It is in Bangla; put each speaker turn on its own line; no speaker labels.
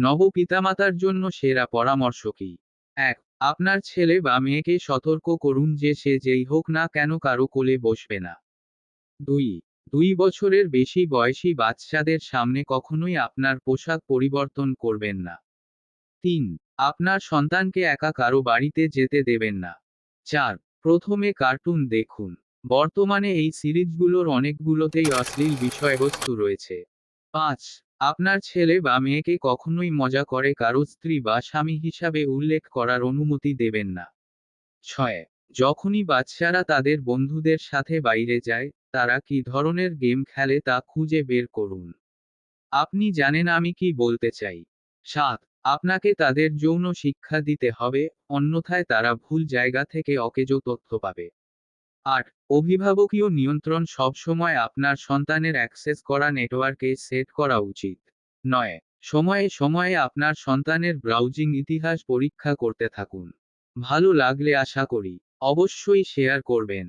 নব পিতামাতার জন্য সেরা পরামর্শ কি? এক, আপনার ছেলে বা মেয়েকে সতর্ক করুন যে সে যেই হোক না কেন কারও কোলে বসবে না। দুই দুই বছরের বেশি বয়সী বাচ্চাদের সামনে কখনোই আপনার পোশাক পরিবর্তন করবেন না। তিন, আপনার সন্তানকে একা কারও বাড়িতে যেতে দেবেন না। চার, প্রথমে কার্টুন দেখুন। বর্তমানে এই সিরিজগুলোর অনেকগুলোতেই অশ্লীল বিষয়বস্তু রয়েছে। পাঁচ আপনার ছেলে বা মেয়েকে কখনোই মজা করে কারও স্ত্রী বা স্বামী হিসাবে উল্লেখ করার অনুমতি দেবেন না। ছয়, যখনই বাচ্চারা তাদের বন্ধুদের সাথে বাইরে যায়, তারা কি ধরনের গেম খেলে তা খুঁজে বের করুন। আপনি জানেন আমি কি বলতে চাই। সাত, আপনাকে তাদের যৌন শিক্ষা দিতে হবে, অন্যথায় তারা ভুল জায়গা থেকে অকেজো তথ্য পাবে। আট অভিভাবকীয় নিয়ন্ত্রণ সবসময় আপনার সন্তানের অ্যাক্সেস করা নেটওয়ার্কে সেট করা উচিত। নয়, সময়ে সময়ে আপনার সন্তানের ব্রাউজিং ইতিহাস পরীক্ষা করতে থাকুন। ভালো লাগলে আশা করি, অবশ্যই শেয়ার করবেন।